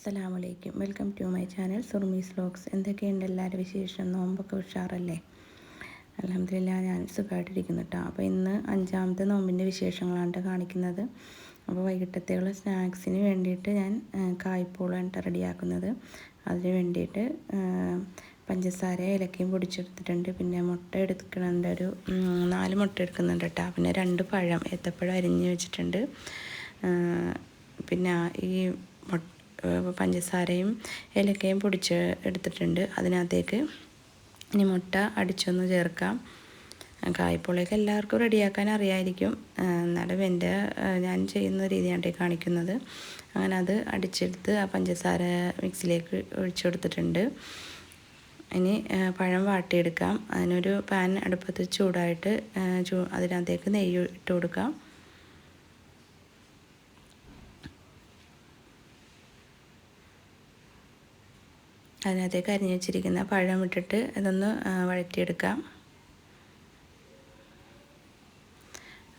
അസ്സലാമലൈക്കും. Welcome to my channel Surmi's vlogs. എന്തൊക്കെയുണ്ട് എല്ലാവരും വിശേഷം? നോമ്പൊക്കെ ഉഷാറല്ലേ? അലഹമില്ല ഞാൻ സുഖമായിട്ടിരിക്കുന്നു കേട്ടോ അപ്പോൾ ഇന്ന് അഞ്ചാമത്തെ നോമ്പിന്റെ വിശേഷങ്ങളാണ് കാണിക്കുന്നത്. അപ്പോൾ വൈകിട്ടത്തേക്കുള്ള സ്നാക്സിന് വേണ്ടിയിട്ട് ഞാൻ കായ്പോളാണ് റെഡിയാക്കുന്നത്. അതിന് വേണ്ടിയിട്ട് പഞ്ചസാര ഇലക്കയും പൊടിച്ചെടുത്തിട്ടുണ്ട്. പിന്നെ മുട്ട എടുക്കുന്നുണ്ട് ഒരു നാല് മുട്ട എടുക്കുന്നുണ്ട് കേട്ടോ പിന്നെ രണ്ട് പഴം ഏത്തപ്പഴം അരിഞ്ഞ് വെച്ചിട്ടുണ്ട്. പിന്നെ ഈ പഞ്ചസാരയും ഏലക്കയും പൊടിച്ച് എടുത്തിട്ടുണ്ട്. അതിനകത്തേക്ക് ഇനി മുട്ട അടിച്ചൊന്ന് ചേർക്കാം. കായ്പൊളിയൊക്കെ എല്ലാവർക്കും റെഡിയാക്കാൻ അറിയായിരിക്കും. എന്നാലും എന്റെ ഞാൻ ചെയ്യുന്ന രീതിയാണ് കാണിക്കുന്നത്. അങ്ങനെ അത് അടിച്ചെടുത്ത് ആ പഞ്ചസാര മിക്സിലേക്ക് ഒഴിച്ചു കൊടുത്തിട്ടുണ്ട്. ഇനി പഴം വാട്ടിയെടുക്കാം. അതിനൊരു പാൻ അടുപ്പത്ത് ചൂടായിട്ട് ചൂ അതിനകത്തേക്ക് നെയ്യ് ഇട്ട് കൊടുക്കാം. അതിനകത്തേക്ക് അരിഞ്ഞു വെച്ചിരിക്കുന്ന പഴം ഇട്ടിട്ട് ഇതൊന്ന് വഴറ്റിയെടുക്കാം.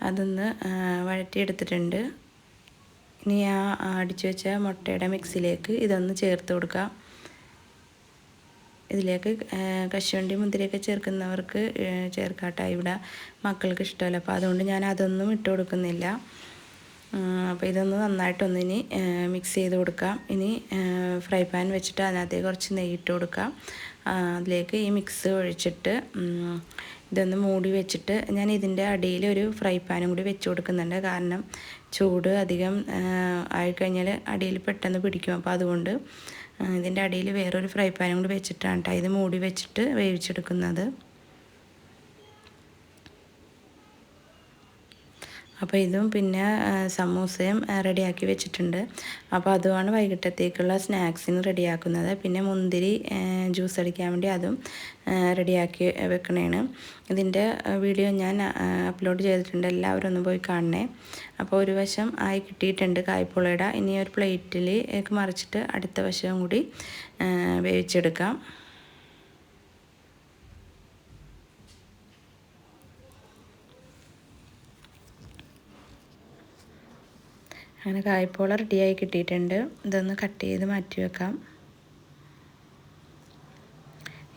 അതൊന്ന് വഴറ്റിയെടുത്തിട്ടുണ്ട്. ഇനി ആ അടിച്ചു വെച്ച മുട്ടയുടെ മിക്സിലേക്ക് ഇതൊന്ന് ചേർത്ത് കൊടുക്കാം. ഇതിലേക്ക് കശുവണ്ടി മുന്തിരിയൊക്കെ ചേർക്കുന്നവർക്ക് ചേർക്കാട്ടോ ഇവിടെ മക്കൾക്ക് ഇഷ്ടമല്ല. അപ്പോൾ അതുകൊണ്ട് ഞാൻ അതൊന്നും ഇട്ട് കൊടുക്കുന്നില്ല. അപ്പോൾ ഇതൊന്ന് നന്നായിട്ടൊന്ന് ഇനി മിക്സ് ചെയ്ത് കൊടുക്കാം. ഇനി ഫ്രൈ പാൻ വെച്ചിട്ട് അതിനകത്തേക്ക് കുറച്ച് നെയ്യിട്ട് കൊടുക്കാം. അതിലേക്ക് ഈ മിക്സ് ഒഴിച്ചിട്ട് ഇതൊന്ന് മൂടി വെച്ചിട്ട് ഞാൻ ഇതിന്റെ അടിയിൽ ഒരു ഫ്രൈ പാനും കൂടി വെച്ച് കൊടുക്കുന്നുണ്ട്. കാരണം ചൂട് അധികം ആയിക്കഴിഞ്ഞാൽ അടിയിൽ പെട്ടെന്ന് പിടിക്കും. അപ്പോൾ അതുകൊണ്ട് ഇതിന്റെ അടിയിൽ വേറൊരു ഫ്രൈ പാനും കൂടി വെച്ചിട്ടാണ് കേട്ടോ ഇത് മൂടി വെച്ചിട്ട് വേവിച്ചെടുക്കുന്നത്. അപ്പോൾ ഇതും പിന്നെ സമൂസയും റെഡിയാക്കി വെച്ചിട്ടുണ്ട്. അപ്പോൾ അതുമാണ് വൈകിട്ടത്തേക്കുള്ള സ്നാക്സിന് റെഡിയാക്കുന്നത്. പിന്നെ മുന്തിരി ജ്യൂസ് അടിക്കാൻ വേണ്ടി അതും റെഡിയാക്കി വെക്കണേണ്. ഇതിന്റെ വീഡിയോ ഞാൻ അപ്ലോഡ് ചെയ്തിട്ടുണ്ട്. എല്ലാവരും ഒന്ന് പോയി കാണണേ. അപ്പോൾ ഒരു വശം ആയി കിട്ടിയിട്ടുണ്ട് കായ്പുളയുടെ. ഇനി ഒരു പ്ലേറ്റിൽ മറിച്ചിട്ട് അടുത്ത വശവും കൂടി വേവിച്ചെടുക്കാം. അങ്ങനെ കായ്പോള റെഡിയായി കിട്ടിയിട്ടുണ്ട്. ഇതൊന്ന് കട്ട് ചെയ്ത് മാറ്റി വെക്കാം.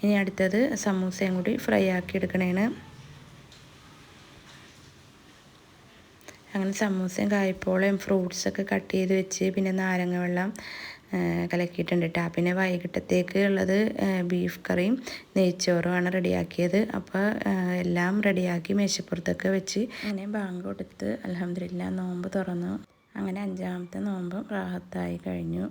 ഇനി അടുത്തത് സമൂസയും കൂടി ഫ്രൈ ആക്കി എടുക്കണേണ്. അങ്ങനെ സമൂസയും കായ്പോളയും ഫ്രൂട്ട്സൊക്കെ കട്ട് ചെയ്ത് വെച്ച് പിന്നെ നാരങ്ങ വെള്ളം കലക്കിയിട്ടുണ്ട് കേട്ടോ പിന്നെ വൈകിട്ടത്തേക്ക് ഉള്ളത് ബീഫ് കറിയും നെയ്ച്ചോറുമാണ് റെഡിയാക്കിയത് അപ്പോൾ എല്ലാം റെഡിയാക്കി മേശപ്പുറത്തൊക്കെ വെച്ച് അങ്ങനെ ബാങ്ക് കൊടുത്ത് അലഹമില്ല നോമ്പ് തുറന്നു. അങ്ങനെ അഞ്ചാമത്തെ നോമ്പും റാഹത്തായി കഴിഞ്ഞു.